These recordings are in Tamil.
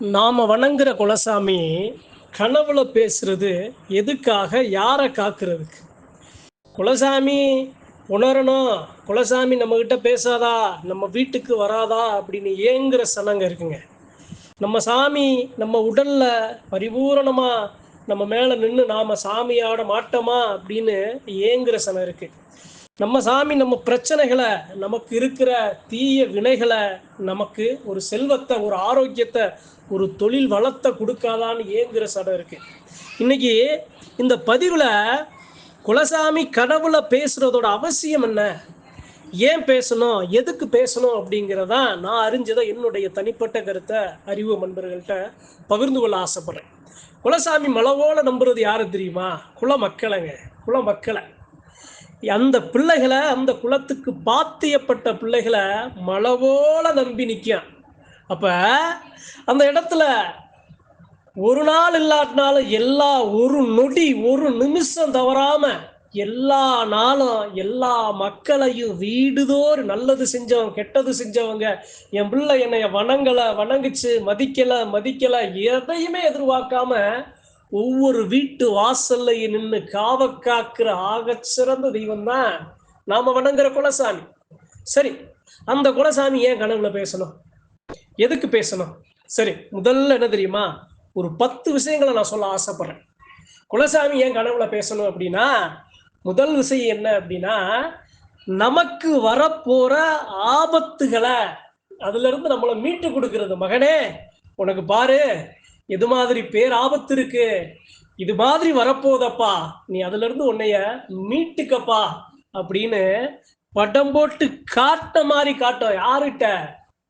நாம் வணங்குற குலசாமி கனவுல பேசுறது எதுக்காக யாரை காக்குறதுக்கு? குலசாமி உணரணும். குலசாமி நம்ம கிட்ட பேசாதா நம்ம வீட்டுக்கு வராதா அப்படின்னு ஏங்குற சனங்க இருக்குங்க. நம்ம சாமி நம்ம உடல்ல பரிபூரணமா நம்ம மேல நின்று நாம சாமியாட மாட்டோமா அப்படின்னு ஏங்குற சனம் இருக்கு. நம்ம சாமி நம்ம பிரச்சனைகளை நமக்கு இருக்கிற தீய வினைகளை நமக்கு ஒரு செல்வத்தை ஒரு ஆரோக்கியத்தை ஒரு தொழில் வளத்தை கொடுக்காதான்னு ஏங்குற சடம் இருக்கு. இன்னைக்கு இந்த பதிவில் குலசாமி கடவுளை பேசுறதோட அவசியம் என்ன? ஏன் பேசணும்? எதுக்கு பேசணும்? அப்படிங்கிறதா நான் அறிஞ்சதை என்னுடைய தனிப்பட்ட கருத்தை அறிவு நண்பர்கள்ட்ட பகிர்ந்து கொள்ள ஆசைப்படுறேன். குலசாமி மலவோல நம்புறது யாரு தெரியுமா? குல மக்களைங்க. குல மக்களை. அந்த பிள்ளைகளை அந்த குலத்துக்கு பாத்தியப்பட்ட பிள்ளைகளை மலவோல நம்பி நிற்கும் அப்ப அந்த இடத்துல ஒரு நாள் இல்லாட்டினாலும் எல்லா ஒரு நொடி ஒரு நிமிஷம் தவறாம எல்லா நாளும் எல்லா மக்களையும் வீடுதோறு நல்லது செஞ்சவங்க கெட்டது செஞ்சவங்க என் பிள்ளை என்னைய வணங்கலை வணங்குச்சு மதிக்கலை மதிக்கலை எதையுமே எதிர்பார்க்காம ஒவ்வொரு வீட்டு வாசல்லையும் நின்று காவ காக்கிற சிறந்த தெய்வம் தான் நாம வணங்குற குலசாமி. சரி அந்த குலசாமி ஏன் கனவுல பேசணும்? எதுக்கு பேசணும்? சரி முதல்ல என்ன தெரியுமா? ஒரு பத்து விஷயங்களை நான் சொல்ல ஆசைப்படுறேன். குலசாமி ஏன் கனவுல பேசணும் அப்படின்னா முதல் விஷயம் என்ன அப்படின்னா நமக்கு வரப்போற ஆபத்துகளை அதுல இருந்து நம்மளை மீட்டு கொடுக்கறது. மகனே உனக்கு பாரு எது மாதிரி பேர் ஆபத்து இருக்கு? இது மாதிரி வரப்போதப்பா. நீ அதுல இருந்து உன்னைய மீட்டுக்கப்பா அப்படின்னு படம் போட்டு காட்ட மாதிரி காட்டும் யாருகிட்ட?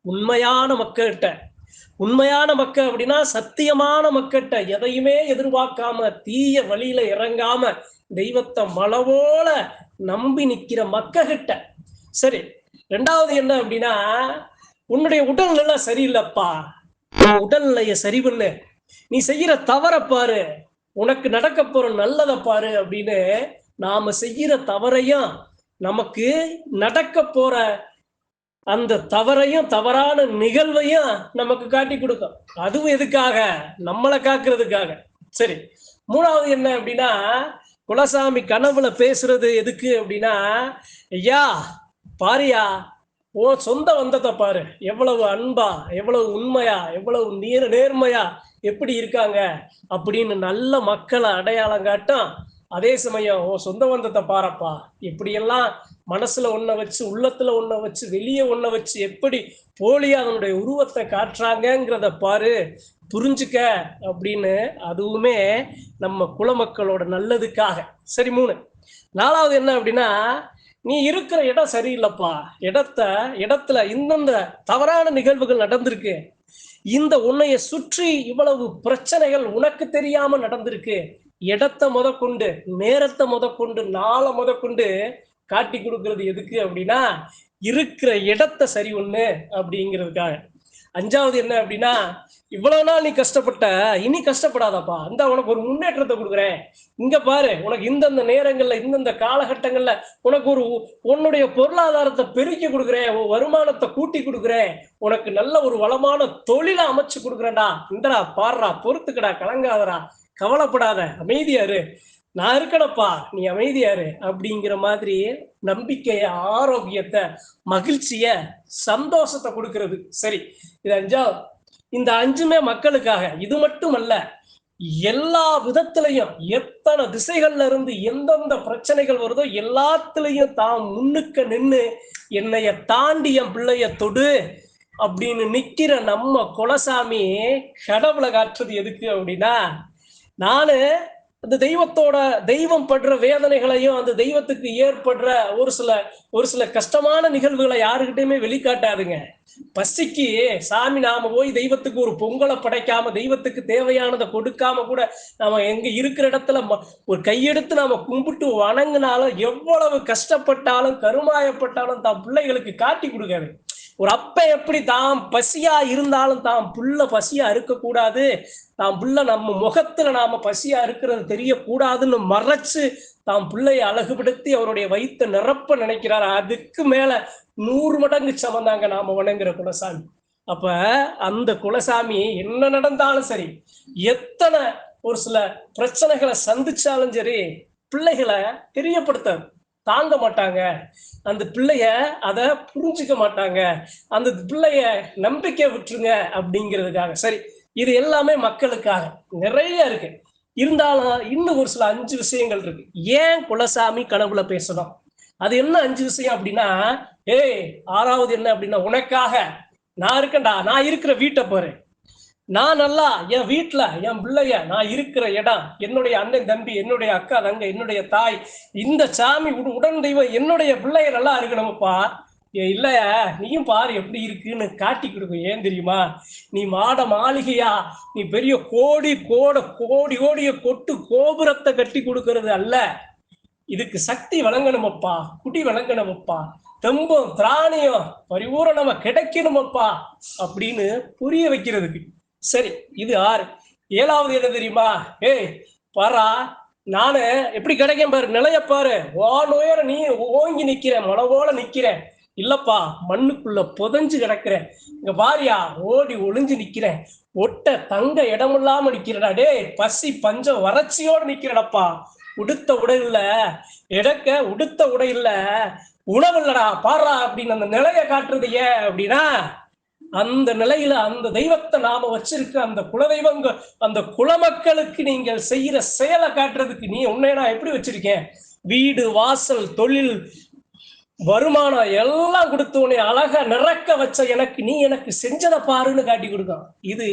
உண்மையான மக்கள்கிட்ட. உண்மையான மக்கள் அப்படின்னா சத்தியமான மக்கள்கிட்ட. எதையுமே எதிர்பார்க்காம தீய வழியில இறங்காம தெய்வத்தை மலவோல நம்பி நிக்கிற மக்ககிட்ட சரி ரெண்டாவது என்ன அப்படின்னா உன்னுடைய உடல்நிலை சரியில்லைப்பா. உன் உடல்நிலைய சரி பண்ணு. நீ செய்யற தவற பாரு. உனக்கு நடக்க போற நல்லதை பாரு அப்படின்னு நாம செய்யற தவறையும் நமக்கு நடக்க போற அந்த தவறையும் தவறான நிகழ்வையும் நமக்கு காட்டி கொடுக்கும். அதுவும் எதுக்காக? நம்மளை காக்குறதுக்காக. சரி. மூணாவது என்ன அப்படின்னா குலசாமி கனவுல பேசுறது எதுக்கு அப்படின்னா ஐயா பாரியா ஓ சொந்த வந்தத்தை பாரு. எவ்வளவு அன்பா எவ்வளவு உண்மையா எவ்வளவு நேர் நேர்மையா எப்படி இருக்காங்க அப்படின்னு நல்ல மக்களை அடையாளம் காட்டும் அதே சமயம் ஓ சொந்த வந்தத்தை பாரப்பா. இப்படியெல்லாம் மனசுல ஒன்ன வச்சு உள்ளத்துல ஒன்ன வச்சு வெளியே ஒன்ன வச்சு எப்படி போலியா அதனுடைய உருவத்தை காட்டுறாங்கங்கிறத பாரு. புரிஞ்சுக்க அப்படின்னு அதுவுமே நம்ம குலமக்களோட நல்லதுக்காக. சரி மூணு. நாலாவது என்ன அப்படின்னா நீ இருக்கிற இடம் சரியில்லைப்பா. இடத்த இடத்துல இந்தந்த தவறான நிகழ்வுகள் நடந்திருக்கு. இந்த உன்னைய சுற்றி இவ்வளவு பிரச்சனைகள் உனக்கு தெரியாம நடந்திருக்கு. இடத்த முதற்கொண்டு நேரத்தை முதற்கொண்டு நாளை முதற்கொண்டு காட்டி கொடுக்கறது எதுக்கு அப்படின்னா இருக்கிற இடத்த சரி ஒண்ணு அப்படிங்கிறதுக்காக. அஞ்சாவது என்ன அப்படின்னா இவ்வளவு நாள் நீ கஷ்டப்பட்ட இனி கஷ்டப்படாதப்பா. அந்த உனக்கு ஒரு முன்னேற்றத்தை கொடுக்குறேன். இங்க பாரு உனக்கு இந்தந்த நேரங்கள்ல இந்தந்த காலகட்டங்கள்ல உனக்கு ஒரு உன்னுடைய பொருளாதாரத்தை பெருக்கி கொடுக்குறேன் உன் வருமானத்தை கூட்டி கொடுக்குறேன். உனக்கு நல்ல ஒரு வளமான தொழிலை அமைச்சு கொடுக்குறேன்டா. இந்தடா பாடுறா பொறுத்துக்கடா கலங்காதடா. கவலைப்படாத அமைதியாரு நான் இருக்கணப்பா நீ அமைதியாரு அப்படிங்கிற மாதிரி நம்பிக்கைய ஆரோக்கியத்தை மகிழ்ச்சிய சந்தோஷத்தை கொடுக்கறது. சரி இது அஞ்சா இந்த அஞ்சுமே மக்களுக்காக இது மட்டும் அல்ல எல்லா விதத்திலையும் எத்தனை திசைகள்ல இருந்து எந்தெந்த பிரச்சனைகள் வருதோ எல்லாத்துலயும் தான் முன்னுக்க நின்று என்னைய தாண்டி என் பிள்ளைய தொடு அப்படின்னு நிக்கிற நம்ம குலசாமி கடவுளை காட்டுறது எதுக்கு அப்படின்னா நானு அந்த தெய்வத்தோட தெய்வம் படுற வேதனைகளையும் அந்த தெய்வத்துக்கு ஏற்படுற ஒரு சில ஒரு சில கஷ்டமான நிகழ்வுகளை யாருக்கிட்டையுமே வெளிக்காட்டாதுங்க. பசிக்கு சாமி நாம போய் தெய்வத்துக்கு ஒரு பொங்கலை படைக்காம தெய்வத்துக்கு தேவையானதை கொடுக்காம கூட நாம எங்க இருக்கிற இடத்துல ஒரு கையெடுத்து நாம கும்பிட்டு வணங்கினாலும் எவ்வளவு கஷ்டப்பட்டாலும் கருமாயப்பட்டாலும் தான் பிள்ளைகளுக்கு காட்டி கொடுக்காது ஒரு அப்ப எப்படி தாம் பசியா இருந்தாலும் தாம் புள்ள பசியா இருக்கக்கூடாது. தாம் புள்ள நம்ம முகத்துல நாம பசியா இருக்கிறது தெரியக்கூடாதுன்னு மறைச்சு தாம் பிள்ளையை அழகுபடுத்தி அவருடைய வயிற்ற நிரப்ப நினைக்கிறார். அதுக்கு மேல நூறு மடங்கு சமந்தாங்க நாம வணங்குற குலசாமி. அப்ப அந்த குலசாமி என்ன நடந்தாலும் சரி எத்தனை ஒரு சில பிரச்சனைகளை சந்திச்சாலும் சரி பிள்ளைகளை தெரியப்படுத்தாது. தாங்க மாட்டாங்க. அந்த பிள்ளைய அதை புரிஞ்சுக்க மாட்டாங்க. அந்த பிள்ளைய நம்பிக்கை விட்டுருங்க அப்படிங்கிறதுக்காக. சரி இது எல்லாமே மக்களுக்காக. நிறைய இருக்கு. இருந்தாலும் இன்னும் ஒரு சில அஞ்சு விஷயங்கள் இருக்கு. ஏன் குலசாமி கனவுல பேசணும்? அது என்ன அஞ்சு விஷயம் அப்படின்னா ஏய் ஆறாவது என்ன அப்படின்னா உனக்காக நான் இருக்கேன்டா நான் இருக்கிற வீட்டை பாரு. நான் நல்லா என் வீட்டுல என் பிள்ளைய நான் இருக்கிற இடம் என்னுடைய அண்ணன் தம்பி என்னுடைய அக்கா தங்க என்னுடைய தாய் இந்த சாமி உடன் தெய்வம் என்னுடைய பிள்ளைய நல்லா இருக்கணும்ப்பா ஏ இல்லையா நீயும் பாரு எப்படி இருக்குன்னு காட்டி கொடுக்கும். ஏன் தெரியுமா? நீ மாட மாளிகையா? நீ பெரிய கோடி கோட கோடி கோடிய கொட்டு கோபுரத்தை கட்டி கொடுக்கறது அல்ல. இதுக்கு சக்தி வழங்கணுமப்பா குடி வழங்கணுமப்பா. தெம்பும் திராணியம் பரிபூரணமா கிடைக்கணுமப்பா அப்படின்னு புரிய வைக்கிறதுக்கு சரி இது ஆறு. ஏழாவது என்ன தெரியுமா? ஏய் பாரா நானு எப்படி கிடைக்கும் பாரு நிலைய பாரு. வானோயர நீ ஓங்கி நிக்கிற மனவோல நிக்கிறேன் நிக்கிற. இல்லப்பா மண்ணுக்குள்ள புதைஞ்சு கிடக்குறேன். இங்க பாரியா ஓடி ஒளிஞ்சு நிக்கிறேன். ஒட்ட தங்க இடமில்லாம நிக்கிறடா. டேய் பசி பஞ்சம் வறட்சியோட நிக்கிறடப்பா. உடுத்த உடை இல்ல. எடக்க உடுத்த உடை இல்ல. உணவு இல்லடா பாரா அப்படின்னு அந்த நிலைய காட்டுறது ஏன் அப்படின்னா அந்த நிலையில அந்த தெய்வத்தை நாம வச்சிருக்க அந்த குலதெய்வங்க அந்த குலமக்களுக்கு நீங்கள் செய்யற செயலை காட்டுறதுக்கு நீ உன்னை நான் எப்படி வச்சிருக்கேன்? வீடு வாசல் தொழில் வருமானம் எல்லாம் கொடுத்து உன்னை அழகா நிறக்க வச்ச எனக்கு நீ எனக்கு செஞ்சதை பாருன்னு காட்டி கொடுக்கும் இது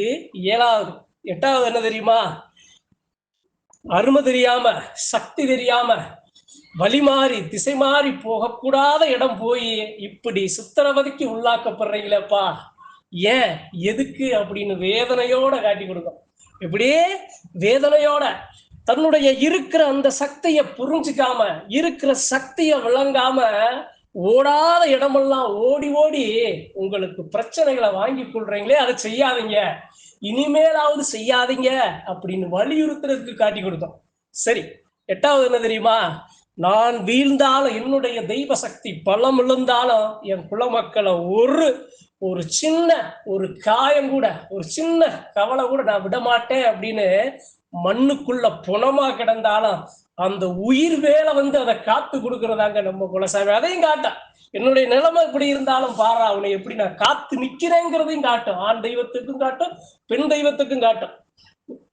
ஏழாவது. எட்டாவது என்ன தெரியுமா? அருமை தெரியாம சக்தி தெரியாம வழி மாறி திசை மாறி போகக்கூடாத இடம் போய் இப்படி சித்திரவதைக்கு உள்ளாக்கப்படுறீங்களேப்பா. ஏன் எதுக்கு அப்படின்னு வேதனையோட காட்டி கொடுக்கும். எப்படியே? வேதனையோட. தன்னுடைய இருக்கிற அந்த சக்தியை புரிஞ்சுக்காம இருக்கிற சக்தியை விளங்காம ஓடாத இடமெல்லாம் ஓடி ஓடி உங்களுக்கு பிரச்சனைகளை வாங்கி கொள்றீங்களே அதை செய்யாதீங்க. இனிமேலாவது செய்யாதீங்க அப்படின்னு வலியுறுத்துறதுக்கு காட்டி கொடுத்தோம். சரி எட்டாவது என்ன தெரியுமா? நான் வீழ்ந்தாலும் என்னுடைய தெய்வ சக்தி பலம் விழுந்தாலும் என் குல மக்களை ஒரு ஒரு சின்ன ஒரு காயம் கூட ஒரு சின்ன கவலை கூட நான் விட மாட்டேன் அப்படின்னு மண்ணுக்குள்ள புணமா கிடந்தாலும் அந்த உயிர் வேலை வந்து அதை காத்து கொடுக்கறதாங்க நம்ம குலசாமி. அதையும் காட்டும் என்னுடைய நிலைமை இப்படி இருந்தாலும் பாரா அவனை எப்படி நான் காத்து நிக்கிறேங்கிறதையும் காட்டும். ஆண் தெய்வத்துக்கும் காட்டும் பெண் தெய்வத்துக்கும் காட்டும்.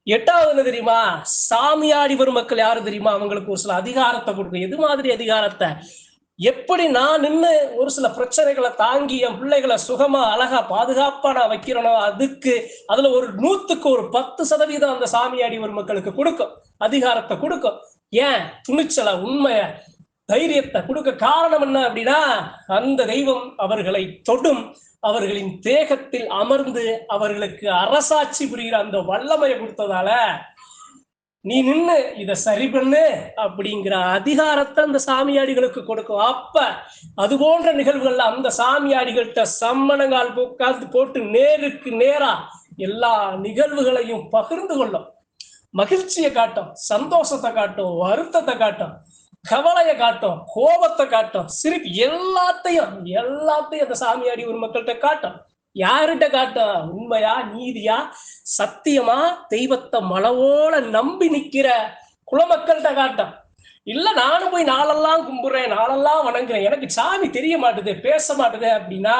எட்டாவது என்ன தெரியுமா? சாமியாடி வரும் மக்கள் யாரு தெரியுமா? அவங்களுக்கு ஒரு சில அதிகாரத்தை கொடுக்கும். எது மாதிரி அதிகாரத்தை? எப்படி நான் நின்று ஒரு சில பிரச்சனைகளை தாங்கி என் பிள்ளைகளை சுகமா அழகா பாதுகாப்பா நான் வைக்கிறனோ அதுக்கு அதுல ஒரு நூத்துக்கு ஒரு பத்து சதவீதம் அந்த சாமியாடி ஒரு மக்களுக்கு கொடுக்கும். அதிகாரத்தை கொடுக்கும். ஏன்? துணிச்சலை உண்மைய தைரியத்தை கொடுக்க காரணம் என்ன அப்படின்னா அந்த தெய்வம் அவர்களை தொடும் அவர்களின் தேகத்தில் அமர்ந்து அவர்களுக்கு அரசாட்சி புரிகிற அந்த வல்லமையை கொடுத்ததால நீ நின்னு இத சரி பண்ணு அப்படிங்கிற அதிகாரத்தை அந்த சாமியாடிகளுக்கு கொடுக்கும். அப்ப அது போன்ற நிகழ்வுகள்ல அந்த சாமியாடிகள்கிட்ட சம்மணங்கால் உட்கார்ந்து போட்டு நேருக்கு நேரா எல்லா நிகழ்வுகளையும் பகிர்ந்து கொள்ளும். மகிழ்ச்சியை காட்டும் சந்தோஷத்தை காட்டும் வருத்தத்தை காட்டும் கவலையை காட்டும் கோபத்தை காட்டும் சிரிப்பு எல்லாத்தையும் எல்லாத்தையும் அந்த சாமியாடி ஒரு மக்கள்கிட்ட காட்டும். யாருகிட்ட காட்டும் உண்மையா நீதியா? சத்தியமா? தெய்வத்தை மலவோல நம்பி நிக்கிற குலமக்கள்கிட்ட காட்டும் இல்ல நானும் போய் நாளெல்லாம் கும்பிடுறேன் நாளெல்லாம் வணங்குறேன். எனக்கு சாமி தெரிய மாட்டுது பேச மாட்டுது அப்படின்னா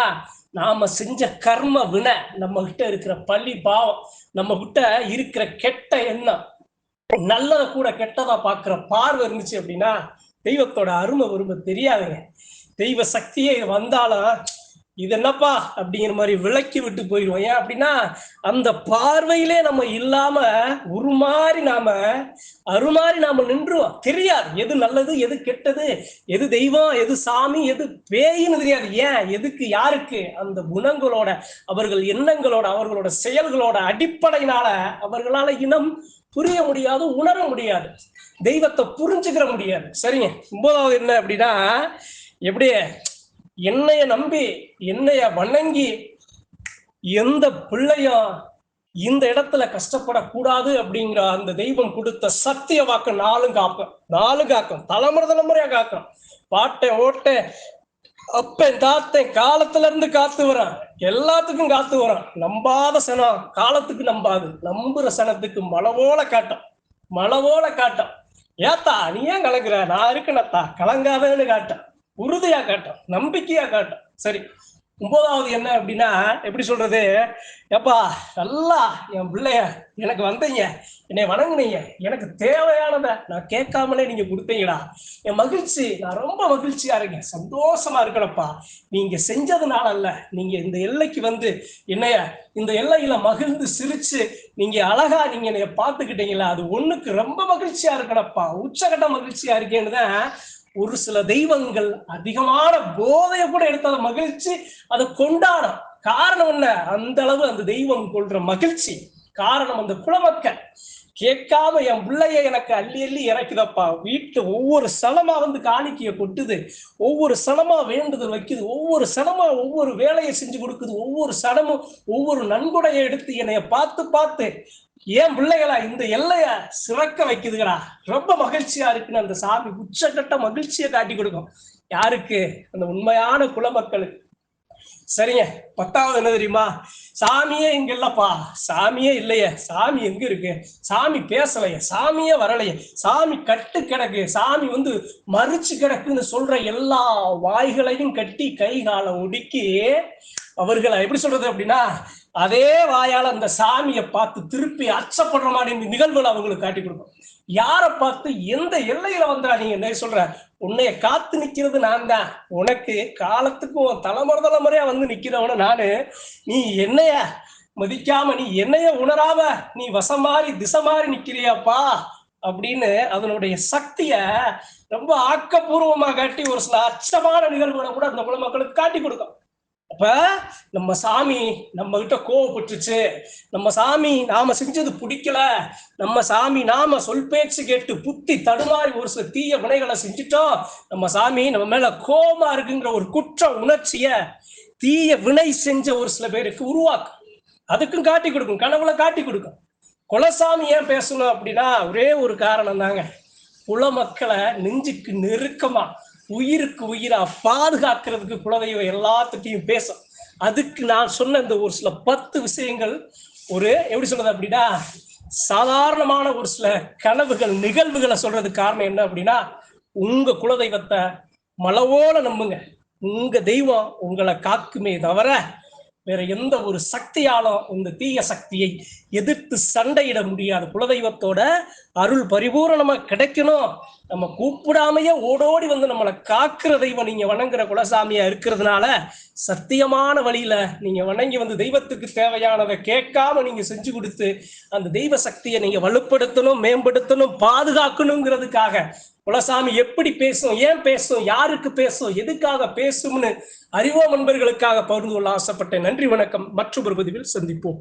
நாம செஞ்ச கர்ம வினை நம்ம கிட்ட இருக்கிற பள்ளி பாவம் நம்ம கிட்ட இருக்கிற கெட்ட எண்ணம் நல்லதை கூட கெட்டதா பாக்குற பார்வை இருந்துச்சு அப்படின்னா தெய்வத்தோட அருமை உருமை தெரியாதுங்க. தெய்வ சக்தியே வந்தாலும் இது என்னப்பா அப்படிங்கிற மாதிரி விளக்கி விட்டு போயிடுவோம். ஏன் அப்படின்னா அந்த பார்வையிலே நம்ம இல்லாம உருமாறி நாம அருமாறி நாம நின்றுவோம். தெரியாது எது நல்லது எது கெட்டது எது தெய்வம் எது சாமி எது பேயின்னு தெரியாது. ஏன்? எதுக்கு யாருக்கு? அந்த குணங்களோட அவர்கள் எண்ணங்களோட அவர்களோட செயல்களோட அடிப்படையினால அவர்களால இனம் புரிய முடியாது உணர முடியாது. தெய்வத்தை புரிஞ்சுக்கிற முடியாது. சரிங்க. ஒன்பதாவது என்ன அப்படின்னா எப்படி என்னைய நம்பி என்னைய வணங்கி எந்த பிள்ளையும் இந்த இடத்துல கஷ்டப்படக்கூடாது அப்படிங்கிற அந்த தெய்வம் கொடுத்த சத்திய வாக்கு நாளும் காக்கும் நாளும் காக்கும். தலைமுறை தலைமுறையா காக்கும். பாட்டை ஓட்ட அப்பன் தாத்தன் காலத்துல இருந்து காத்து வரான் எல்லாத்துக்கும் காத்து வரான் நம்பாத சனம் காலத்துக்கு நம்பாது. நம்புற சனத்துக்கு மலவோல காட்டும். மலவோல காட்டும். ஏத்தா நீ ஏன் கலங்குற? நான் இருக்கேனத்தா. கலங்காதேன்னு காட்டேன் உறுதியா காட்டும் நம்பிக்கையா காட்டும். சரி ஒன்பதாவது என்ன அப்படின்னா எப்படி சொல்றது? எப்பா நல்லா என் பிள்ளைய எனக்கு வந்தீங்க என்னை வணங்குனீங்க எனக்கு தேவையானதை நான் கேட்காமலே நீங்க கொடுத்தீங்கடா. என் மகிழ்ச்சி நான் ரொம்ப மகிழ்ச்சியா இருக்கேன். சந்தோஷமா இருக்கணும்ப்பா. நீங்க செஞ்சதுனால அல்ல நீங்க இந்த எல்லைக்கு வந்து என்னைய இந்த எல்லையில மகிழ்ந்து சிரிச்சு நீங்க அழகா நீங்க என்னைய பார்த்துக்கிட்டீங்களா அது ஒண்ணுக்கு ரொம்ப மகிழ்ச்சியா இருக்கணும்ப்பா. உச்சகட்ட மகிழ்ச்சியா இருக்கேன்னு தான் ஒரு சில தெய்வங்கள் அதிகமான போதையை கூட எடுத்தத மகிழ்ச்சி அதை கொண்டாடும். காரணம் என்ன? அந்த அளவு அந்த தெய்வம் கொள்ற மகிழ்ச்சி. காரணம் அந்த குலமக்கள். கேட்காம என் பிள்ளைய எனக்கு அள்ளி அள்ளி இறக்குதப்பா. வீட்டு ஒவ்வொரு சனமா வந்து காணிக்கைய கொட்டுது. ஒவ்வொரு சனமா வேண்டுதல் வைக்குது. ஒவ்வொரு சனமா ஒவ்வொரு வேலையை செஞ்சு கொடுக்குது. ஒவ்வொரு சனமும் ஒவ்வொரு நன்கொடையை எடுத்து என்னைய பார்த்து பார்த்து ஏன் பிள்ளைகளா இந்த எல்லைய சிறக்க வைக்குதுங்களா ரொம்ப மகிழ்ச்சியா இருக்குன்னு அந்த சாமி உச்சக்கட்ட மகிழ்ச்சியை காட்டி கொடுக்கும். யாருக்கு? அந்த உண்மையான குலமக்களுக்கு சரிங்க. பத்தாவது என்ன தெரியுமா? சாமியே இங்க இல்லப்பா சாமியே இல்லையே. சாமி எங்க இருக்கு? சாமி பேசலையே. சாமியே வரலையே. சாமி கட்டு கிடக்கு. சாமி வந்து மறிச்சு கிடக்குன்னு சொல்ற எல்லா வாய்களையும் கட்டி கை காலை ஒடுக்கி அவர்களை எப்படி சொல்றது அப்படின்னா அதே வாயால் அந்த சாமியை பார்த்து திருப்பி அச்சப்படுற மாதிரி நிகழ்வுகள் அவங்களுக்கு காட்டி கொடுக்கும். யாரை பார்த்து எந்த எல்லையில வந்தா நீங்க என்ன சொல்ற? உன்னைய காத்து நிக்கிறது நான் தான். உனக்கு காலத்துக்கும் தலைமுறை தலைமுறையா வந்து நிக்கிறவன நானு. நீ என்னைய மதிக்காம நீ என்னைய உணராம நீ வசம் மாறி திசை மாறி நிக்கிறியாப்பா? அப்படின்னு அதனுடைய சக்திய ரொம்ப ஆக்கப்பூர்வமா காட்டி ஒரு சில அச்சமான நிகழ்வுகளை கூட அந்த குலமக்களுக்கு காட்டி கொடுக்கும். அப்ப நம்ம சாமி நம்ம கிட்ட கோவப்பட்டுச்சு நம்ம சாமி நாம செஞ்சது பிடிக்கல. நம்ம சாமி நாம சொல் பேச்சு கேட்டு புத்தி தடுமாறி ஒரு சில தீய வினைகளை செஞ்சுட்டோம். நம்ம சாமி நம்ம மேல கோபமா இருக்குங்கிற ஒரு குற்ற உணர்ச்சிய தீய வினை செஞ்ச ஒரு சில பேருக்கு உருவாக்கும் அதுக்கும் காட்டி கொடுக்கும். கனவுல காட்டி கொடுக்கும். குலசாமி ஏன் பேசணும் அப்படின்னா ஒரே ஒரு காரணம் தாங்க. குல மக்களை நெஞ்சுக்கு நெருக்கமா உயிருக்கு உயிரா பாதுகாக்கிறதுக்கு குலதெய்வம் எல்லாத்துட்டையும் பேசும். அதுக்கு நான் சொன்ன இந்த ஒரு சில பத்து விஷயங்கள் ஒரு எப்படி சொல்றது அப்படின்னா சாதாரணமான ஒரு சில கனவுகள் நிகழ்வுகளை சொல்றதுக்கு காரணம் என்ன அப்படின்னா உங்க குலதெய்வத்தை மலவோட நம்புங்க. உங்க தெய்வம் உங்களை காக்குமே தவிர வேற எந்த ஒரு சக்தியாலும் இந்த தீய சக்தியை எதிர்த்து சண்டையிட முடியாது. குலதெய்வத்தோட அருள் பரிபூரணமா கிடைக்கணும். நம்ம கூப்பிடாமையே ஓடோடி வந்து நம்மளை காக்குற தெய்வம் நீங்க வணங்குற குலசாமியா இருக்கிறதுனால சத்தியமான வழியில நீங்க வணங்கி வந்து தெய்வத்துக்கு தேவையானதை கேட்காம நீங்க செஞ்சு கொடுத்து அந்த தெய்வ சக்தியை நீங்க வலுப்படுத்தணும் மேம்படுத்தணும் பாதுகாக்கணுங்கிறதுக்காக குலசாமி எப்படி பேசும் ஏன் பேசும் யாருக்கு பேசும் எதுக்காக பேசும்னு அறிவோம் நண்பர்களுக்காக பகிர்ந்து கொள்ள ஆசைப்பட்டேன். நன்றி வணக்கம். மற்றொரு பதிவில் சந்திப்போம்.